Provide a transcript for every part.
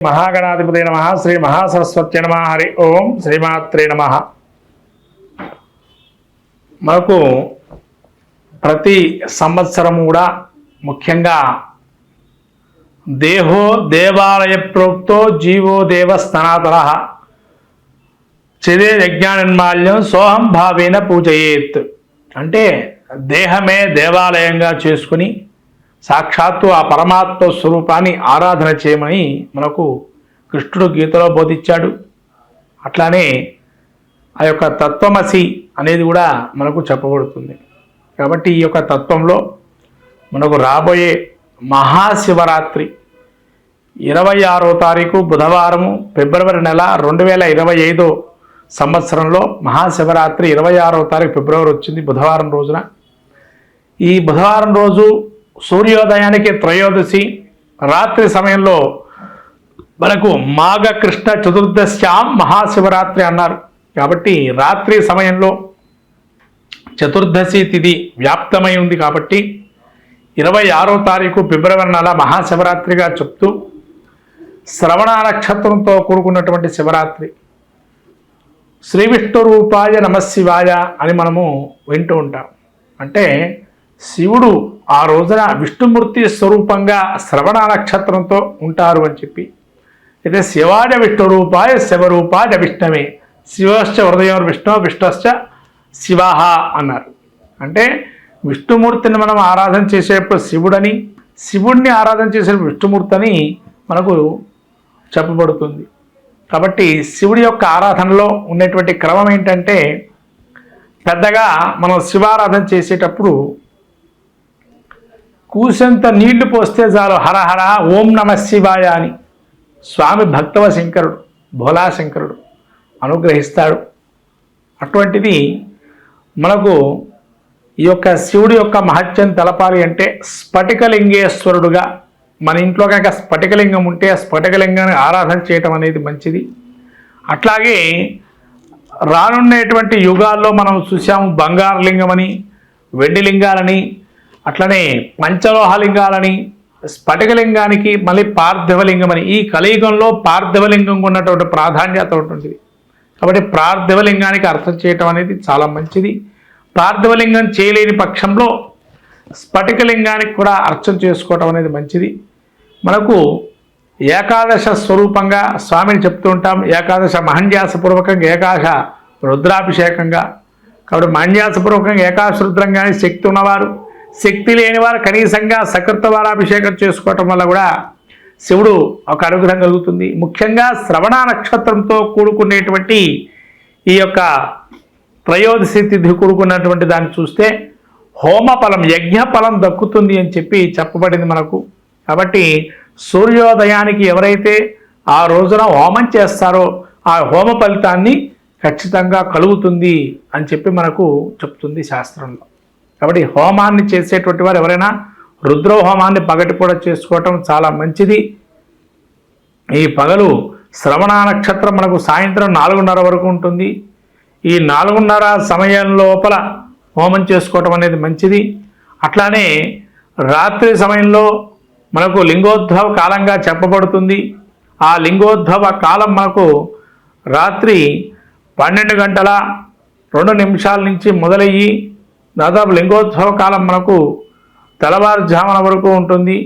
మహాగణాధిపతి నమ శ్రీ మహాసరస్వతి నమ హరి ఓం శ్రీమాత్రే నమ. మనకు ప్రతి సంవత్సరం కూడా ముఖ్యంగా దేహో దేవాలయ ప్రోక్తో జీవో దేవ స్నాతన చదే యజ్ఞానిర్మాల్యం సోహం భావేన పూజయేత్. అంటే దేహమే దేవాలయంగా చేసుకుని సాక్షాత్తు ఆ పరమాత్మ స్వరూపాన్ని ఆరాధన చేయమని మనకు కృష్ణుడు గీతలో బోధించాడు. అట్లానే ఆ యొక్క తత్వమసి అనేది కూడా మనకు చెప్పబడుతుంది. కాబట్టి ఈ యొక్క తత్వంలో మనకు రాబోయే మహాశివరాత్రి ఇరవై ఆరో తారీఖు బుధవారము ఫిబ్రవరి నెల రెండు వేల ఇరవై ఐదో సంవత్సరంలో మహాశివరాత్రి ఇరవై ఆరో తారీఖు ఫిబ్రవరి వచ్చింది బుధవారం రోజున. ఈ బుధవారం రోజు సూర్యోదయానికి త్రయోదశి రాత్రి సమయంలో మనకు మాఘ కృష్ణ చతుర్దశ్యాం మహాశివరాత్రి అన్నారు. కాబట్టి రాత్రి సమయంలో చతుర్దశి తిథి వ్యాప్తమై ఉంది కాబట్టి ఇరవై ఆరో తారీఖు ఫిబ్రవరి నెల మహాశివరాత్రిగా చెప్తూ శ్రవణ నక్షత్రంతో కూడుకున్నటువంటి శివరాత్రి. శ్రీ విష్ణు రూపాయ నమశివాయ అని మనము వింటూ ఉంటాం. అంటే శివుడు ఆ రోజున విష్ణుమూర్తి స్వరూపంగా శ్రవణ నక్షత్రంతో ఉంటారు అని చెప్పి. అయితే శివాజ విష్ణు రూపాయ శివరూపాయ విష్ణవే. శివశ్చ హృదయం విష్ణు విష్ణశ్చ శివాహ అన్నారు. అంటే విష్ణుమూర్తిని మనం ఆరాధన చేసేటప్పుడు శివుడని శివుడిని ఆరాధన చేసిన విష్ణుమూర్తి అని మనకు చెప్పబడుతుంది. కాబట్టి శివుడి యొక్క ఆరాధనలో ఉన్నటువంటి క్రమం ఏంటంటే పెద్దగా మనం శివారాధన చేసేటప్పుడు కూసంత నీళ్ళు పోస్తే చాలు హరహర ఓం నమ శివాయ అని. స్వామి భక్తవ శంకరుడు భోలాశంకరుడు అనుగ్రహిస్తాడు. అటువంటిది మనకు ఈ యొక్క శివుడి యొక్క మహత్యం తెలపాలి అంటే స్ఫటికలింగేశ్వరుడుగా మన ఇంట్లో కనుక స్ఫటికలింగం ఉంటే ఆ స్ఫటికలింగాన్ని ఆరాధన చేయటం అనేది మంచిది. అట్లాగే రానున్నటువంటి యుగాల్లో మనం చూసాము బంగారు లింగమని వెండి లింగాలని అట్లనే పంచలోహలింగాలని స్ఫటికలింగానికి మళ్ళీ పార్థివలింగం అని ఈ కలియుగంలో పార్థివలింగం ఉన్నటువంటి ప్రాధాన్యత ఉంటుంది కాబట్టి పార్థివలింగానికి అర్థం చేయటం అనేది చాలా మంచిది. పార్థివలింగం చేయలేని పక్షంలో స్ఫటికలింగానికి కూడా అర్చన చేసుకోవటం అనేది మంచిది. మనకు ఏకాదశ స్వరూపంగా స్వామిని చెప్తూ ఉంటాం. ఏకాదశ మహన్యాసపూర్వకంగా ఏకాదశ రుద్రాభిషేకంగా. కాబట్టి మహన్యాసపూర్వకంగా ఏకాశ రుద్రంగానే శక్తి ఉన్నవారు. శక్తి లేని వారు కనీసంగా సకృతవారాభిషేకం చేసుకోవటం వల్ల కూడా శివుడు ఒక అనుగ్రహం కలుగుతుంది. ముఖ్యంగా శ్రవణ నక్షత్రంతో కూడుకునేటువంటి ఈ యొక్క త్రయోదశి తిథి కూడుకున్నటువంటి దాన్ని చూస్తే హోమ ఫలం దక్కుతుంది అని చెప్పి చెప్పబడింది మనకు. కాబట్టి సూర్యోదయానికి ఎవరైతే ఆ రోజున హోమం చేస్తారో ఆ హోమ ఫలితాన్ని ఖచ్చితంగా కలుగుతుంది అని చెప్పి మనకు చెప్తుంది శాస్త్రంలో. కాబట్టి హోమాన్ని చేసేటువంటి వారు ఎవరైనా రుద్రహోమాన్ని పగటి కూడా చేసుకోవటం చాలా మంచిది. ఈ పగలు శ్రవణ నక్షత్రం మనకు సాయంత్రం నాలుగున్నర వరకు ఉంటుంది. ఈ నాలుగున్నర సమయం లోపల హోమం చేసుకోవటం అనేది మంచిది. అట్లానే రాత్రి సమయంలో మనకు లింగోద్భవ కాలంగా చెప్పబడుతుంది. ఆ లింగోద్భవ కాలం మనకు రాత్రి పన్నెండు గంటల రెండు నిమిషాల నుంచి మొదలయ్యి దాదాపు లింగోత్సవ కాలం మనకు తెల్లవారుజామున వరకు ఉంటుంది.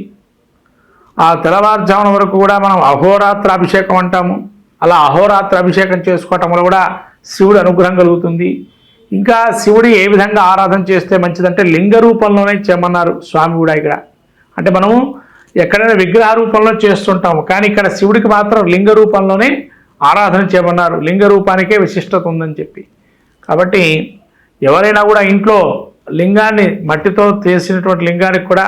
ఆ తెల్లవారుజామున వరకు కూడా మనం అహోరాత్ర అభిషేకం అంటాము. అలా అహోరాత్ర అభిషేకం చేసుకోవటం వల్ల కూడా శివుడు అనుగ్రహం కలుగుతుంది. ఇంకా శివుడు ఏ విధంగా ఆరాధన చేస్తే మంచిదంటే లింగ రూపంలోనే చేయమన్నారు స్వామి కూడా ఇక్కడ. అంటే మనము ఎక్కడైనా విగ్రహ రూపంలో చేస్తుంటాము కానీ ఇక్కడ శివుడికి మాత్రం లింగ రూపంలోనే ఆరాధన చేయమన్నారు. లింగ రూపానికే విశిష్టత ఉందని చెప్పి. కాబట్టి ఎవరైనా కూడా ఇంట్లో లింగాన్ని మట్టితో చేసినటువంటి లింగానికి కూడా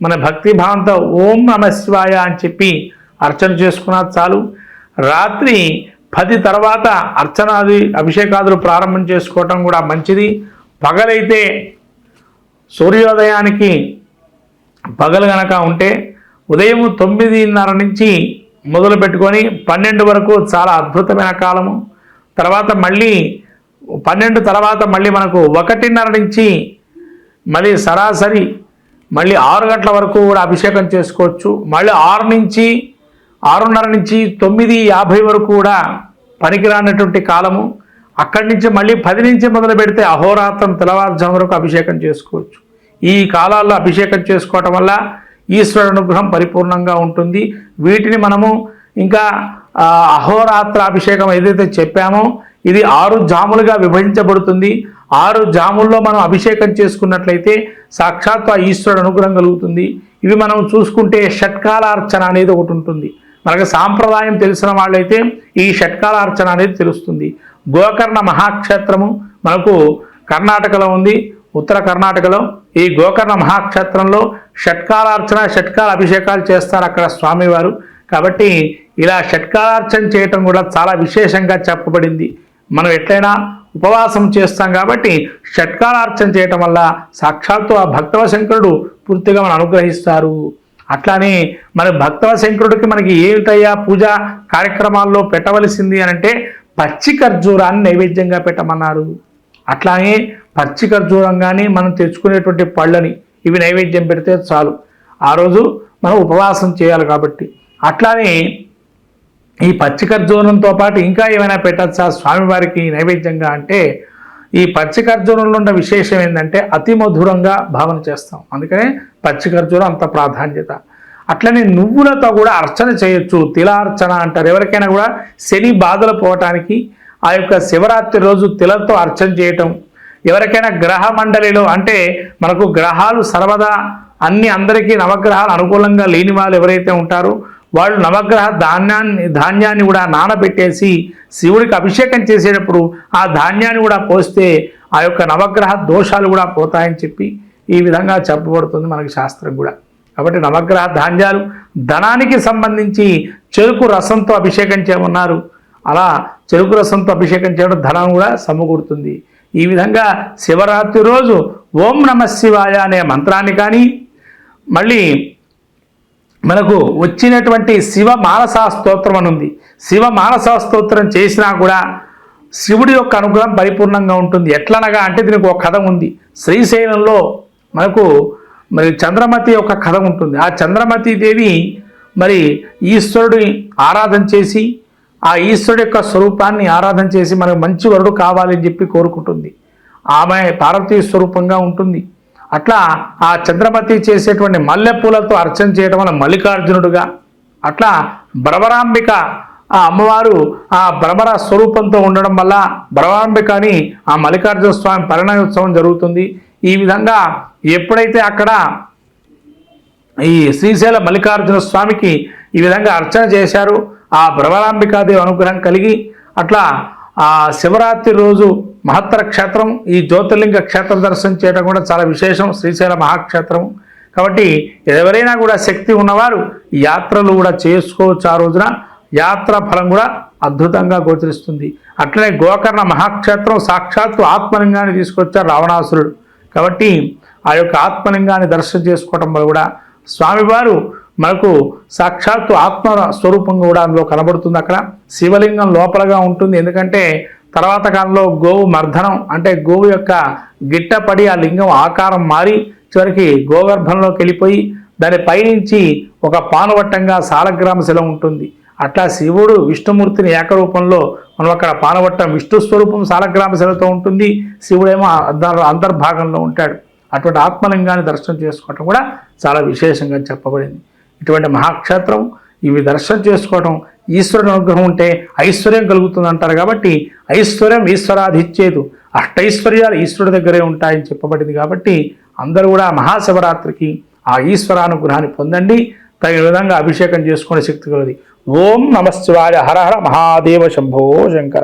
మన భక్తి భావంతో ఓం నమ శివాయ అని చెప్పి అర్చన చేసుకున్నా చాలు. రాత్రి పది తర్వాత అర్చనాది అభిషేకాదులు ప్రారంభం చేసుకోవటం కూడా మంచిది. పగలైతే సూర్యోదయానికి పగలు గనక ఉంటే ఉదయం తొమ్మిదిన్నర నుంచి మొదలు పెట్టుకొని పన్నెండు వరకు చాలా అద్భుతమైన కాలము. తర్వాత మళ్ళీ పన్నెండు తర్వాత మళ్ళీ మనకు ఒకటిన్నర నుంచి మళ్ళీ సరాసరి మళ్ళీ ఆరు గంటల వరకు కూడా అభిషేకం చేసుకోవచ్చు. మళ్ళీ ఆరు నుంచి ఆరున్నర నుంచి తొమ్మిది యాభై వరకు కూడా పనికిరానటువంటి కాలము. అక్కడి నుంచి మళ్ళీ పది నుంచి మొదలు పెడితే అహోరాత్రం తెల్లవారుజాము వరకు అభిషేకం చేసుకోవచ్చు. ఈ కాలాల్లో అభిషేకం చేసుకోవటం వల్ల ఈశ్వరుడు అనుగ్రహం పరిపూర్ణంగా ఉంటుంది. వీటిని మనము ఇంకా అహోరాత్ర అభిషేకం ఏదైతే చెప్పామో ఇది ఆరు జాములుగా విభజించబడుతుంది. ఆరు జాముల్లో మనం అభిషేకం చేసుకున్నట్లయితే సాక్షాత్ ఆ ఈశ్వరుడు అనుగ్రహం కలుగుతుంది. ఇవి మనం చూసుకుంటే షట్కాలార్చన అనేది ఒకటి ఉంటుంది. మనకు సాంప్రదాయం తెలిసిన వాళ్ళైతే ఈ షట్కాలార్చన అనేది తెలుస్తుంది. గోకర్ణ మహాక్షేత్రము మనకు కర్ణాటకలో ఉంది. ఉత్తర కర్ణాటకలో ఈ గోకర్ణ మహాక్షేత్రంలో షట్కాలార్చన షట్కాల అభిషేకాలు చేస్తారు అక్కడ స్వామివారు. కాబట్టి ఇలా షట్కాలార్చన చేయటం కూడా చాలా విశేషంగా చెప్పబడింది. మనం ఎట్లయినా ఉపవాసం చేస్తాం కాబట్టి షట్కాలార్చన చేయటం వల్ల సాక్షాత్తు ఆ భక్తవ శంకరుడు పూర్తిగా మనం అనుగ్రహిస్తారు. అట్లానే మన భక్తవ శంకరుడికి మనకి ఏమిటయ్యా పూజ కార్యక్రమాల్లో పెట్టవలసింది అని అంటే పచ్చి ఖర్జూరాన్ని నైవేద్యంగా పెట్టమన్నారు. అట్లానే పచ్చి ఖర్జూరం కానీ మనం తెచ్చుకునేటువంటి పళ్ళని ఇవి నైవేద్యం పెడితే చాలు. ఆ రోజు మనం ఉపవాసం చేయాలి కాబట్టి. అట్లానే ఈ పచ్చికర్జూరంతో పాటు ఇంకా ఏమైనా పెట్టచ్చా? స్వామివారికి నైవేద్యంగా అంటే ఈ పచ్చికర్జూరంలో ఉన్న విశేషం ఏంటంటే అతి మధురంగా భావన చేస్తాం. అందుకనే పచ్చికర్జూరం అంత ప్రాధాన్యత. అట్లనే నువ్వులతో కూడా అర్చన చేయొచ్చు. తిలార్చన అంటారు. ఎవరికైనా కూడా శని బాధలు పోవటానికి ఆ యొక్క శివరాత్రి రోజు తిలతో అర్చన చేయటం. ఎవరికైనా గ్రహ మండలిలో అంటే మనకు గ్రహాలు సర్వదా అన్ని అందరికీ నవగ్రహాలు అనుకూలంగా లేని వాళ్ళు ఎవరైతే ఉంటారో వాళ్ళు నవగ్రహ ధాన్యాన్ని ధాన్యాన్ని కూడా నానబెట్టేసి శివుడికి అభిషేకం చేసేటప్పుడు ఆ ధాన్యాన్ని కూడా పోస్తే ఆ యొక్క నవగ్రహ దోషాలు కూడా పోతాయని చెప్పి ఈ విధంగా చెప్పబడుతుంది మనకి శాస్త్రం కూడా. కాబట్టి నవగ్రహ ధాన్యాలు ధనానికి సంబంధించి చెరుకు రసంతో అభిషేకం చేయమన్నారు. అలా చెరుకు రసంతో అభిషేకం చేయడం ధనం కూడా సమకూరుతుంది. ఈ విధంగా శివరాత్రి రోజు ఓం నమ శివాయ అనే మంత్రాన్ని కానీ మళ్ళీ మనకు వచ్చినటువంటి శివ మానసా స్తోత్రం అని ఉంది. శివ మానసా స్తోత్రం చేసినా కూడా శివుడి యొక్క అనుగ్రహం పరిపూర్ణంగా ఉంటుంది. ఎట్లనగా అంటే దీనికి ఒక కథ ఉంది. శ్రీశైలంలో మనకు మరి చంద్రమతి యొక్క కథ ఉంటుంది. ఆ చంద్రమతి దేవి మరి ఈశ్వరుడిని ఆరాధన చేసి ఆ ఈశ్వరుడు యొక్క స్వరూపాన్ని ఆరాధన చేసి మనకు మంచి వరుడు కావాలని చెప్పి కోరుకుంటుంది. ఆమె పార్వతీ స్వరూపంగా ఉంటుంది. అట్లా ఆ చంద్రమతి చేసేటువంటి మల్లెపూలతో అర్చన చేయడం వల్ల మల్లికార్జునుడుగా అట్లా భ్రమరాంబిక ఆ అమ్మవారు ఆ భ్రమర స్వరూపంతో ఉండడం వల్ల భ్రమరాంబికని ఆ మల్లికార్జున స్వామి పరిణయోత్సవం జరుగుతుంది. ఈ విధంగా ఎప్పుడైతే అక్కడ ఈ శ్రీశైల మల్లికార్జున స్వామికి ఈ విధంగా అర్చన చేశారు ఆ భ్రమరాంబికాదేవి అనుగ్రహం కలిగి అట్లా ఆ శివరాత్రి రోజు మహత్తర క్షేత్రం ఈ జ్యోతిర్లింగ క్షేత్ర దర్శనం చేయడం కూడా చాలా విశేషం శ్రీశైల మహాక్షేత్రం. కాబట్టి ఎవరైనా కూడా శక్తి ఉన్నవారు ఈ యాత్రలు కూడా చేసుకోవచ్చు ఆ రోజున. యాత్ర ఫలం కూడా అద్భుతంగా గోచరిస్తుంది. అట్లనే గోకర్ణ మహాక్షేత్రం సాక్షాత్తు ఆత్మలింగాన్ని తీసుకొచ్చారు రావణాసురుడు. కాబట్టి ఆ యొక్క ఆత్మలింగాన్ని దర్శనం చేసుకోవటం వల్ల కూడా స్వామివారు మనకు సాక్షాత్తు ఆత్మ స్వరూపం కూడా అందులో కనబడుతుంది అక్కడ. శివలింగం లోపలగా ఉంటుంది. ఎందుకంటే తర్వాత కాలంలో గోవు మర్దనం అంటే గోవు యొక్క గిట్టపడి ఆ లింగం ఆకారం మారి చివరికి గోగర్భంలోకి వెళ్ళిపోయి దాని పైనుంచి ఒక పానవట్టంగా సాలగ్రామ శిల ఉంటుంది. అట్లా శివుడు విష్ణుమూర్తిని ఏకరూపంలో మనం అక్కడ పానవట్టం విష్ణు స్వరూపం సాలగ్రామ శిలతో ఉంటుంది. శివుడేమో అంతర్భాగంలో ఉంటాడు. అటువంటి ఆత్మలింగాన్ని దర్శనం చేసుకోవటం కూడా చాలా విశేషంగా చెప్పబడింది. ఇటువంటి మహాక్షేత్రం ఇవి దర్శనం చేసుకోవటం ఈశ్వరుని అనుగ్రహం ఉంటే ఐశ్వర్యం కలుగుతుంది అంటారు కాబట్టి ఐశ్వర్యం ఈశ్వరాధిచ్చేదు. అష్టైశ్వర్యాలు ఈశ్వరుడి దగ్గరే ఉంటాయని చెప్పబడింది కాబట్టి అందరూ కూడా మహాశివరాత్రికి ఆ ఈశ్వరానుగ్రహాన్ని పొందండి. తగిన విధంగా అభిషేకం చేసుకునే శక్తి కలది. ఓం నమశివాయ హర హర మహాదేవ శంభో శంకర.